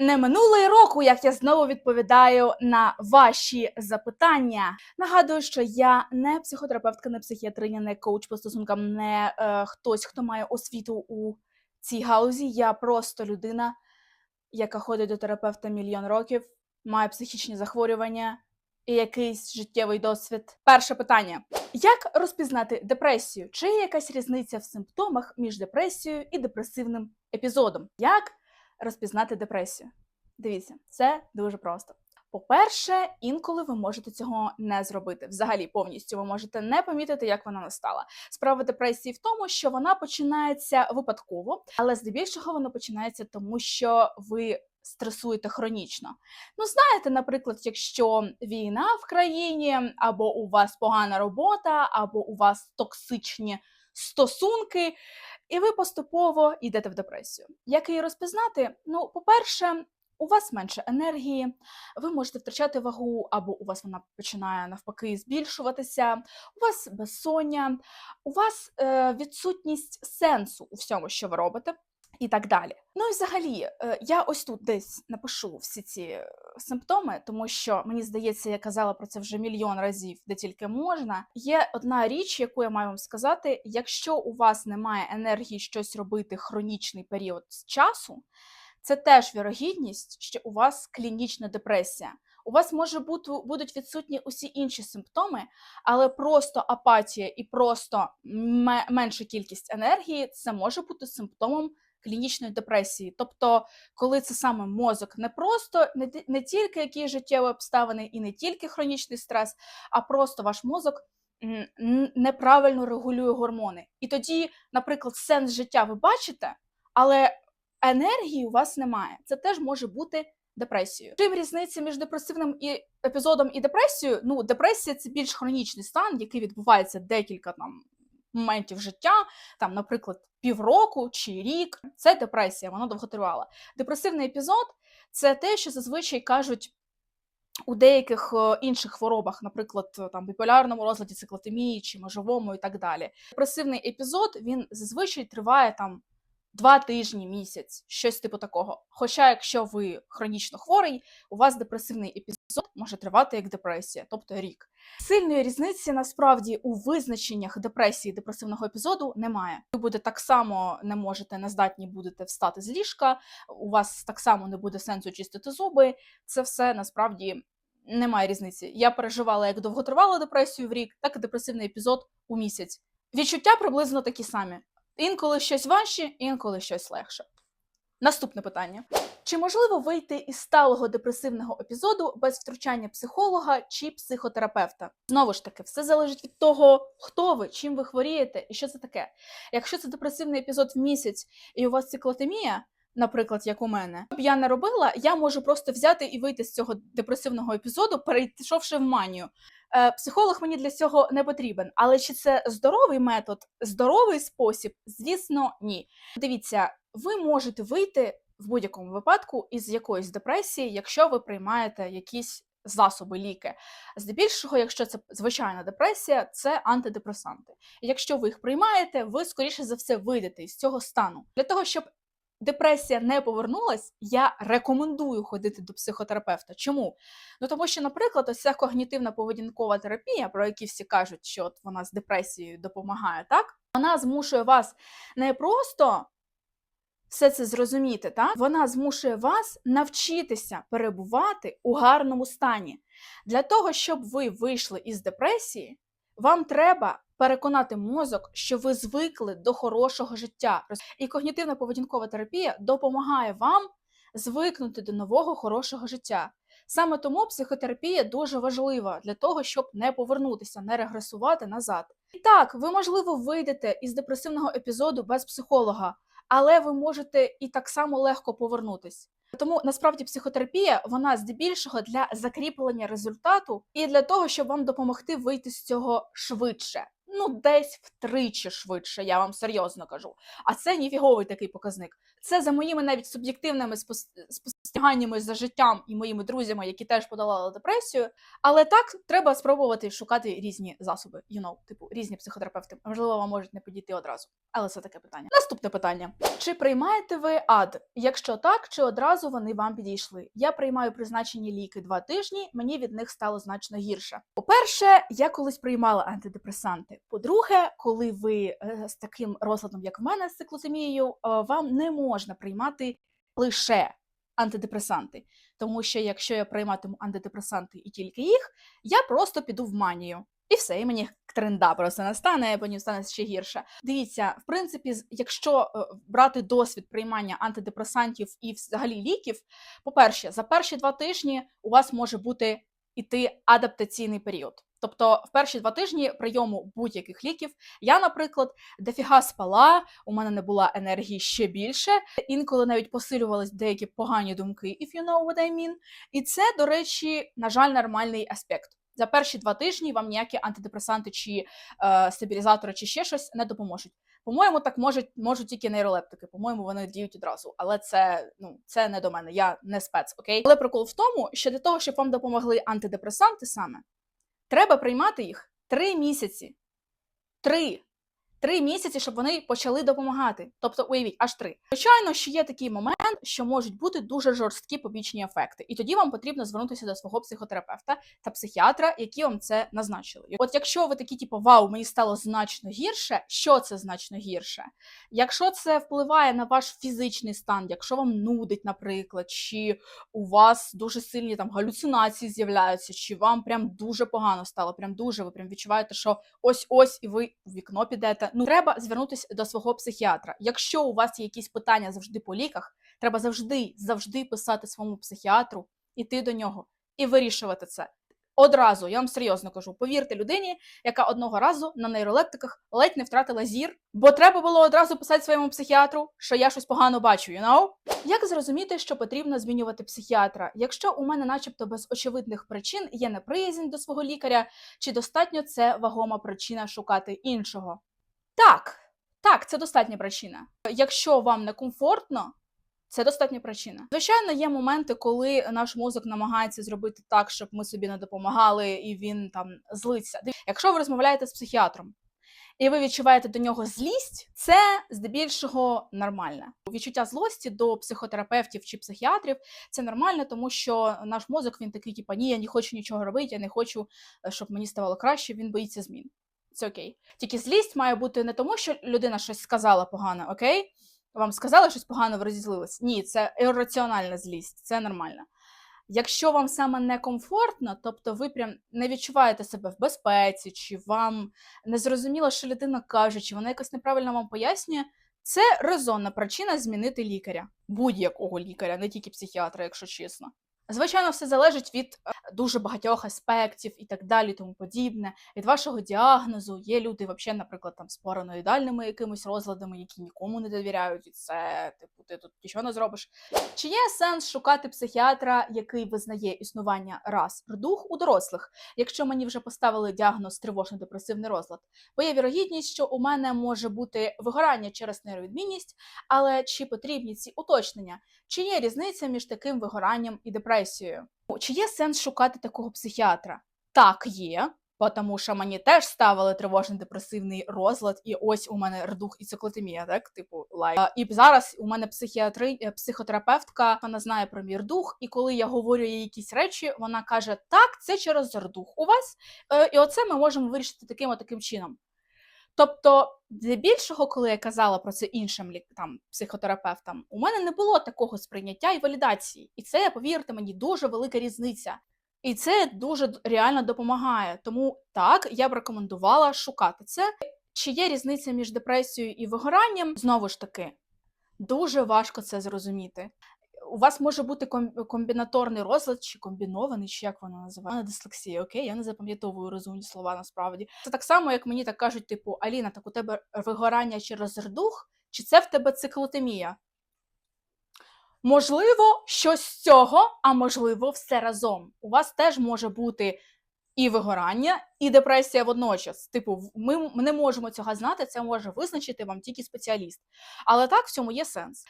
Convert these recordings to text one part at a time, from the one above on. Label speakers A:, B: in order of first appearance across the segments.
A: Не минуло й року, як я знову відповідаю на ваші запитання. Нагадую, що я не психотерапевтка, не психіатриня, не коуч по стосункам, не е, хтось, хто має освіту у цій гаузі. Я просто людина, яка ходить до терапевта мільйон років, має психічні захворювання і якийсь життєвий досвід. Перше питання: як розпізнати депресію? Чи є якась різниця в симптомах між депресією і депресивним епізодом? Як розпізнати депресію? Дивіться, це дуже просто. По-перше, інколи ви можете цього не зробити. Взагалі, повністю ви можете не помітити, як вона настала. Справа депресії в тому, що вона починається випадково, але здебільшого вона починається тому, що ви стресуєте хронічно. Ну, знаєте, наприклад, якщо війна в країні, або у вас погана робота, або у вас токсичні стосунки, і ви поступово йдете в депресію. Як її розпізнати? Ну, по-перше, у вас менше енергії, ви можете втрачати вагу, або у вас вона починає навпаки збільшуватися, у вас безсоння, у вас е, відсутність сенсу у всьому, що ви робите. І так далі. Ну і взагалі, е, я ось тут десь напишу всі ці е, симптоми, тому що мені здається, я казала про це вже мільйон разів, де тільки можна. Є одна річ, яку я маю вам сказати: якщо у вас немає енергії щось робити хронічний період часу, це теж вірогідність, що у вас клінічна депресія. У вас може бути будуть відсутні усі інші симптоми, але просто апатія і просто ме- менша кількість енергії це може бути симптомом клінічної депресії. Тобто, коли це саме мозок не просто не, не тільки які життєві обставини і не тільки хронічний стрес, а просто ваш мозок неправильно регулює гормони. І тоді, наприклад, сенс життя ви бачите, але енергії у вас немає. Це теж може бути депресією. Чим різниця між депресивним і епізодом і депресією? Ну, депресія це більш хронічний стан, який відбувається декілька там моментів життя, там, наприклад, півроку чи рік. Це депресія, вона довготривала. Депресивний епізод це те, що зазвичай кажуть. У деяких е, інших хворобах, наприклад, е, там біполярному розладі, циклотемії чи межовому і так далі. Депресивний епізод він зазвичай триває там два тижні, місяць, щось типу такого. Хоча, якщо ви хронічно хворий, у вас депресивний епізод може тривати як депресія, тобто рік. Сильної різниці насправді у визначеннях депресії депресивного епізоду немає. Ви будете так само не можете, не здатні будете встати з ліжка, у вас так само не буде сенсу чистити зуби. Це все насправді немає різниці. Я переживала як довготривалу депресію в рік, так і депресивний епізод у місяць. Відчуття приблизно такі самі. Інколи щось важче, інколи щось легше. Наступне питання: чи можливо вийти із сталого депресивного епізоду без втручання психолога чи психотерапевта? Знову ж таки, все залежить від того, хто ви, чим ви хворієте і що це таке. Якщо це депресивний епізод в місяць і у вас циклотемія, наприклад, як у мене, щоб я не робила, я можу просто взяти і вийти з цього депресивного епізоду, перейшовши в манію. Е, Психолог мені для цього не потрібен, але чи це здоровий метод, здоровий спосіб? Звісно, ні. Дивіться, ви можете вийти в будь-якому випадку із якоїсь депресії, якщо ви приймаєте якісь засоби, ліки. Здебільшого, якщо це звичайна депресія, це антидепресанти. Якщо ви їх приймаєте, ви скоріше за все вийдете із цього стану. Для того, щоб депресія не повернулась, я рекомендую ходити до психотерапевта. Чому? Ну тому що, наприклад, ось ця когнітивна поведінкова терапія, про які всі кажуть, що от вона з депресією допомагає, так? Вона змушує вас не просто все це зрозуміти, так? вона змушує вас навчитися перебувати у гарному стані. Для того, щоб ви вийшли із депресії, вам треба переконати мозок, що ви звикли до хорошого життя. І когнітивна поведінкова терапія допомагає вам звикнути до нового хорошого життя. Саме тому психотерапія дуже важлива для того, щоб не повернутися, не регресувати назад. І так, ви, можливо, вийдете із депресивного епізоду без психолога, але ви можете і так само легко повернутись. Тому насправді психотерапія вона здебільшого для закріплення результату і для того, щоб вам допомогти вийти з цього швидше. Ну, десь втричі швидше, я вам серйозно кажу. А це ніфіговий такий показник. Це за моїми навіть суб'єктивними спос- спос- стяганнями за життям і моїми друзями, які теж подолали депресію. Але так треба спробувати шукати різні засоби. You know, типу різні психотерапевти. Можливо, вам можуть не підійти одразу. Але це таке питання. Наступне питання: чи приймаєте ви ад? Якщо так, чи одразу вони вам підійшли? Я приймаю призначені ліки два тижні. Мені від них стало значно гірше. По-перше, я колись приймала антидепресанти. По-друге, коли ви е, з таким розладом, як в мене, з циклотемією, е, вам не можна приймати лише антидепресанти. Тому що якщо я прийматиму антидепресанти і тільки їх, я просто піду в манію. І все, і мені тренда просто настане, потім стане ще гірше. Дивіться, в принципі, якщо е, брати досвід приймання антидепресантів і взагалі ліків, по-перше, за перші два тижні у вас може бути іти адаптаційний період. Тобто, в перші два тижні прийому будь-яких ліків я, наприклад, дофіга спала, у мене не була енергії ще більше. Інколи навіть посилювались деякі погані думки, if you know what I mean. І це, до речі, на жаль, нормальний аспект. За перші два тижні вам ніякі антидепресанти чи е, стабілізатори, чи ще щось не допоможуть. По-моєму, так можуть, можуть тільки нейролептики. По-моєму, вони діють одразу. Але це ну це не до мене. Я не спец, окей. Але прикол в тому, що для того, щоб вам допомогли антидепресанти саме, треба приймати їх три місяці. Три. Три місяці, щоб вони почали допомагати. Тобто, уявіть, аж три. Звичайно, що є такий момент, що можуть бути дуже жорсткі побічні ефекти, і тоді вам потрібно звернутися до свого психотерапевта та психіатра, які вам це назначили. От якщо ви такі, типу, вау, мені стало значно гірше, що це значно гірше? Якщо це впливає на ваш фізичний стан, якщо вам нудить, наприклад, чи у вас дуже сильні там галюцинації з'являються, чи вам прям дуже погано стало, прям дуже ви прям відчуваєте, що ось ось і ви в вікно підете. Ну треба звернутися до свого психіатра. Якщо у вас є якісь питання завжди по ліках, треба завжди, завжди писати своєму психіатру, іти до нього і вирішувати це. Одразу, я вам серйозно кажу, повірте людині, яка одного разу на нейролептиках ледь не втратила зір, бо треба було одразу писати своєму психіатру, що я щось погано бачу, you know? Як зрозуміти, що потрібно змінювати психіатра? Якщо у мене, начебто, без очевидних причин є неприязнь до свого лікаря, чи достатньо це вагома причина шукати іншого? Так, так, це достатня причина. Якщо вам некомфортно, це достатня причина. Звичайно, є моменти, коли наш мозок намагається зробити так, щоб ми собі не допомагали, і він там злиться. Якщо ви розмовляєте з психіатром, і ви відчуваєте до нього злість, це здебільшого нормальне. Відчуття злості до психотерапевтів чи психіатрів це нормально, тому що наш мозок він такий, типа, ні, я не хочу нічого робити, я не хочу, е, щоб мені ставало краще. Він боїться змін. Це окей. Тільки злість має бути не тому, що людина щось сказала погано, окей? Вам сказали щось погано, ви розізлились. Ні, це ірраціональна злість, це нормально. Якщо вам саме некомфортно, тобто ви прям не відчуваєте себе в безпеці, чи вам не зрозуміло, що людина каже, чи вона якось неправильно вам пояснює, це резонна причина змінити лікаря, будь-якого лікаря, не тільки психіатра, якщо чесно. Звичайно, все залежить від е, дуже багатьох аспектів і так далі, тому подібне. Від вашого діагнозу є люди, взагалі, наприклад, там з параноїдальними якимись розладами, які нікому не довіряють, і це типу ти тут нічого не зробиш. Чи є сенс шукати психіатра, який визнає існування рас рдух у дорослих, якщо мені вже поставили діагноз тривожно-депресивний розлад? Бо є вірогідність, що у мене може бути вигорання через нейровідмінність, але чи потрібні ці уточнення? Чи є різниця між таким вигоранням і депресією? Чи є сенс шукати такого психіатра? Так, є. Тому що мені теж ставили тривожно-депресивний розлад, і ось у мене рдух і циклотемія, так? Типу лайк. І зараз у мене психіатри, е, психотерапевтка, вона знає про мій рдух, і коли я говорю їй якісь речі, вона каже: Так, це через рдух у вас, е, і оце ми можемо вирішити таким таким чином. Тобто, здебільшого, коли я казала про це іншим там, психотерапевтам, у мене не було такого сприйняття і валідації. І це, повірте мені, дуже велика різниця. І це дуже реально допомагає. Тому так, я б рекомендувала шукати це. Чи є різниця між депресією і вигоранням? Знову ж таки, дуже важко це зрозуміти. У вас може бути комбінаторний розлад, чи комбінований, чи як воно називає. Дислексія, окей, я не запам'ятовую розумні слова насправді. Це так само, як мені так кажуть, типу, Аліна, так у тебе вигорання через рдух, чи це в тебе циклотемія? Можливо, щось з цього, а можливо, все разом. У вас теж може бути і вигорання, і депресія водночас. Типу, ми, ми не можемо цього знати, це може визначити вам тільки спеціаліст. Але так в цьому є сенс.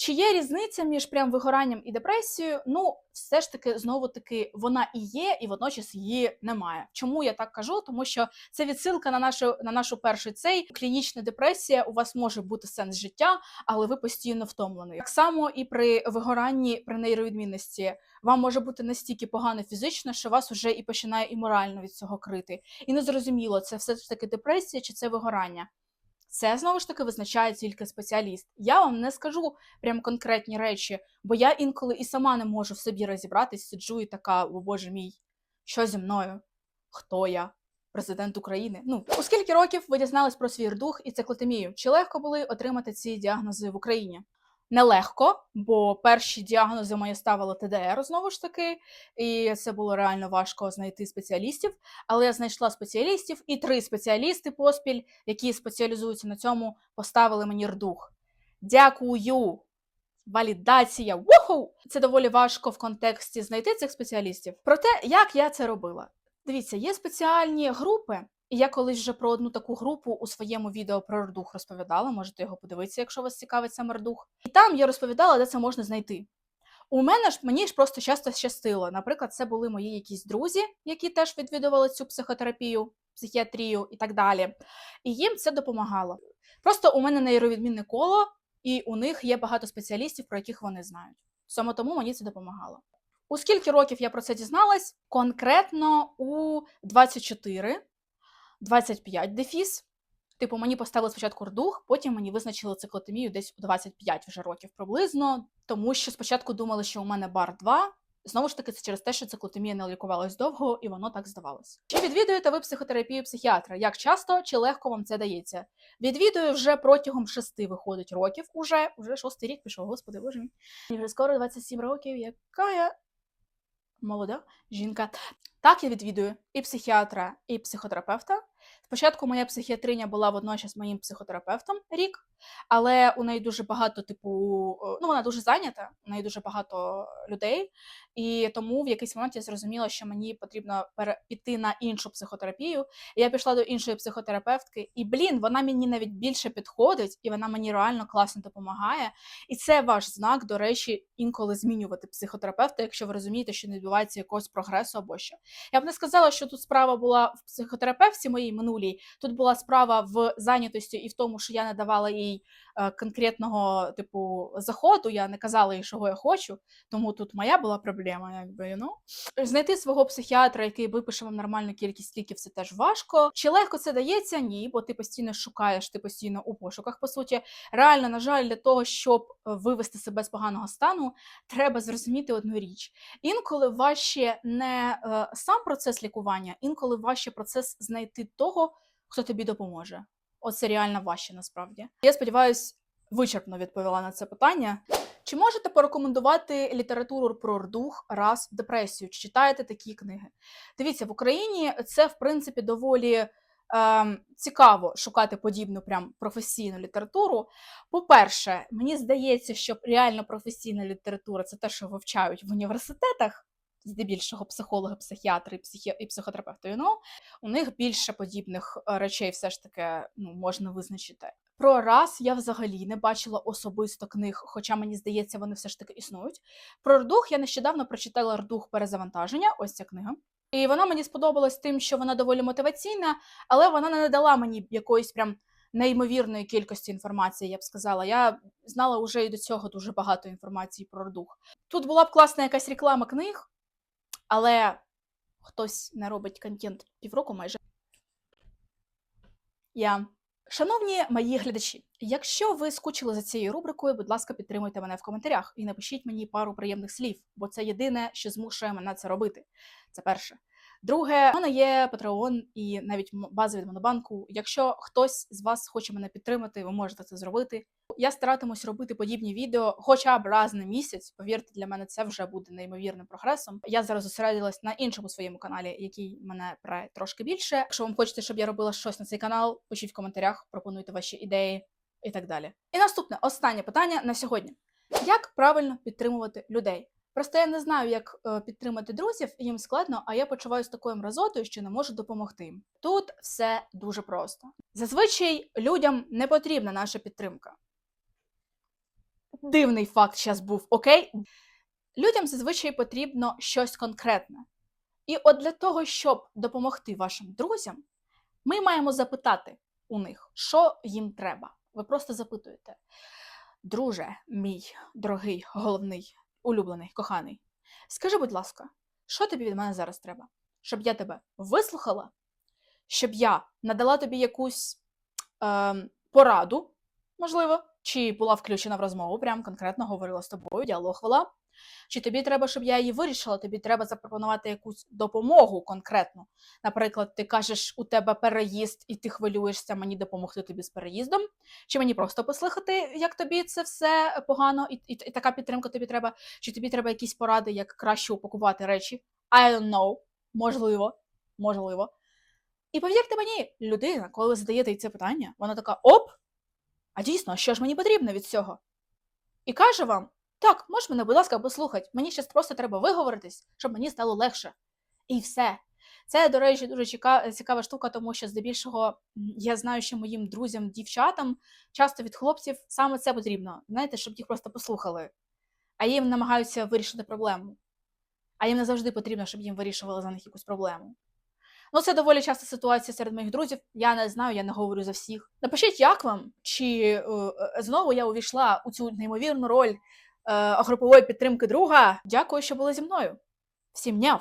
A: Чи є різниця між прям вигоранням і депресією? Ну, все ж таки, знову таки, вона і є, і водночас її немає. Чому я так кажу? Тому що це відсилка на нашу на нашу першу цей клінічна депресія. У вас може бути сенс життя, але ви постійно втомлені. Так само і при вигоранні, при нейровідмінності, вам може бути настільки погано фізично, що вас вже і починає і морально від цього крити. І не зрозуміло, це все ж таки депресія чи це вигорання. Це знову ж таки визначає тільки спеціаліст. Я вам не скажу прям конкретні речі, бо я інколи і сама не можу в собі розібратись, сиджу і така, о боже мій, що зі мною? Хто я? Президент України. Ну, у скільки років ви дізнались про свій рдух і циклотемію? Чи легко були отримати ці діагнози в Україні? Нелегко, бо перші діагнози мої ставили ТДР знову ж таки, і це було реально важко знайти спеціалістів. Але я знайшла спеціалістів, і три спеціалісти поспіль, які спеціалізуються на цьому, поставили мені рдух. Дякую! Валідація! Вуху! Це доволі важко в контексті знайти цих спеціалістів. Проте, як я це робила? Дивіться, є спеціальні групи, і я колись вже про одну таку групу у своєму відео про рдух розповідала. Можете його подивитися, якщо вас цікавить саме рдух. І там я розповідала, де це можна знайти. У мене ж мені ж просто часто щастило. Наприклад, це були мої якісь друзі, які теж відвідували цю психотерапію, психіатрію і так далі. І їм це допомагало. Просто у мене нейровідмінне коло, і у них є багато спеціалістів, про яких вони знають. Саме тому мені це допомагало. У скільки років я про це дізналась? Конкретно у 24, 25 дефіс. Типу, мені поставили спочатку рдух, потім мені визначили циклотемію десь у 25 вже років приблизно, тому що спочатку думали, що у мене бар 2. Знову ж таки, це через те, що циклотемія не лікувалась довго, і воно так здавалось. Чи відвідуєте ви психотерапію психіатра? Як часто чи легко вам це дається? Відвідую вже протягом шести виходить років. Уже уже шостий рік пішов, господи боже мій. Вже скоро 27 років. Яка я молода жінка. Так, я відвідую і психіатра, і психотерапевта. Спочатку моя психіатриня була водночас моїм психотерапевтом рік, але у неї дуже багато, типу, ну вона дуже зайнята, у неї дуже багато людей, і тому в якийсь момент я зрозуміла, що мені потрібно піти на іншу психотерапію. Я пішла до іншої психотерапевтки, і блін, вона мені навіть більше підходить, і вона мені реально класно допомагає. І це ваш знак, до речі, інколи змінювати психотерапевта, якщо ви розумієте, що не відбувається якогось прогресу або що. Я б не сказала, що тут справа була в психотерапевті моїй минулій. Тут була справа в зайнятості і в тому, що я не давала їй конкретного типу заходу. Я не казала їй, чого я хочу. Тому тут моя була проблема, якби know. Знайти свого психіатра, який випише вам нормальну кількість ліків, це теж важко. Чи легко це дається? Ні, бо ти постійно шукаєш, ти постійно у пошуках. По суті, реально, на жаль, для того, щоб е, вивести себе з поганого стану, треба зрозуміти одну річ. Інколи важче не е, сам процес лікування, інколи важче процес знайти того, хто тобі допоможе. Оце реально важче насправді. Я сподіваюся, вичерпно відповіла на це питання. Чи можете порекомендувати літературу про рдух, раз, депресію? Чи читаєте такі книги? Дивіться, в Україні це в принципі доволі ем, цікаво шукати подібну прям професійну літературу. По-перше, мені здається, що реально професійна література це те, що вивчають в університетах, здебільшого психологи, психіатри психі... і психотерапевти. Know? У них більше подібних е, речей все ж таки ну, можна визначити. Про раз я взагалі не бачила особисто книг, хоча мені здається, вони все ж таки існують. Про рдух я нещодавно прочитала рдух перезавантаження. Ось ця книга. І вона мені сподобалась тим, що вона доволі мотиваційна, але вона не надала мені якоїсь прям неймовірної кількості інформації, я б сказала. Я знала вже і до цього дуже багато інформації про рдух. Тут була б класна якась реклама книг, але хтось не робить контент півроку майже. Я. Шановні мої глядачі, якщо ви скучили за цією рубрикою, будь ласка, підтримуйте мене в коментарях і напишіть мені пару приємних слів, бо це єдине, що змушує мене це робити. Це перше. Друге, у мене є Patreon і навіть база від Монобанку. Якщо хтось з вас хоче мене підтримати, ви можете це зробити. Я старатимусь робити подібні відео хоча б раз на місяць. Повірте, для мене це вже буде неймовірним прогресом. Я зараз зосередилась на іншому своєму каналі, який мене пре трошки більше. Якщо вам хочете, щоб я робила щось на цей канал, пишіть в коментарях, пропонуйте ваші ідеї і так далі. І наступне останнє питання на сьогодні: як правильно підтримувати людей? Просто я не знаю, як е, підтримати друзів, їм складно, а я почуваюся такою мразотою, що не можу допомогти. Тут все дуже просто. Зазвичай людям не потрібна наша підтримка. Дивний факт зараз був, окей? Людям зазвичай потрібно щось конкретне. І от для того, щоб допомогти вашим друзям, ми маємо запитати у них, що їм треба. Ви просто запитуєте. Друже, мій дорогий, головний, улюблений, коханий, скажи, будь ласка, що тобі від мене зараз треба? Щоб я тебе вислухала, щоб я надала тобі якусь е, пораду, можливо, чи була включена в розмову, прям конкретно говорила з тобою, діалог вела. Чи тобі треба, щоб я її вирішила, тобі треба запропонувати якусь допомогу конкретну. Наприклад, ти кажеш, у тебе переїзд, і ти хвилюєшся мені допомогти тобі з переїздом, чи мені просто послухати, як тобі це все погано, і, і, і така підтримка тобі треба, чи тобі треба якісь поради, як краще упакувати речі. I don't know. Можливо, можливо. І повірте мені, людина, коли задаєте це питання, вона така: оп! А дійсно, що ж мені потрібно від цього? І каже вам: так, можеш мене, будь ласка, послухати. Мені зараз просто треба виговоритись, щоб мені стало легше. І все. Це, до речі, дуже цікава штука, тому що здебільшого я знаю, що моїм друзям, дівчатам часто від хлопців саме це потрібно. Знаєте, щоб їх просто послухали. А їм намагаються вирішити проблему. А їм не завжди потрібно, щоб їм вирішували за них якусь проблему. Ну, це доволі часта ситуація серед моїх друзів. Я не знаю, я не говорю за всіх. Напишіть, як вам, чи е, е, знову я увійшла у цю неймовірну роль е, групової підтримки друга. Дякую, що були зі мною. Всім няв!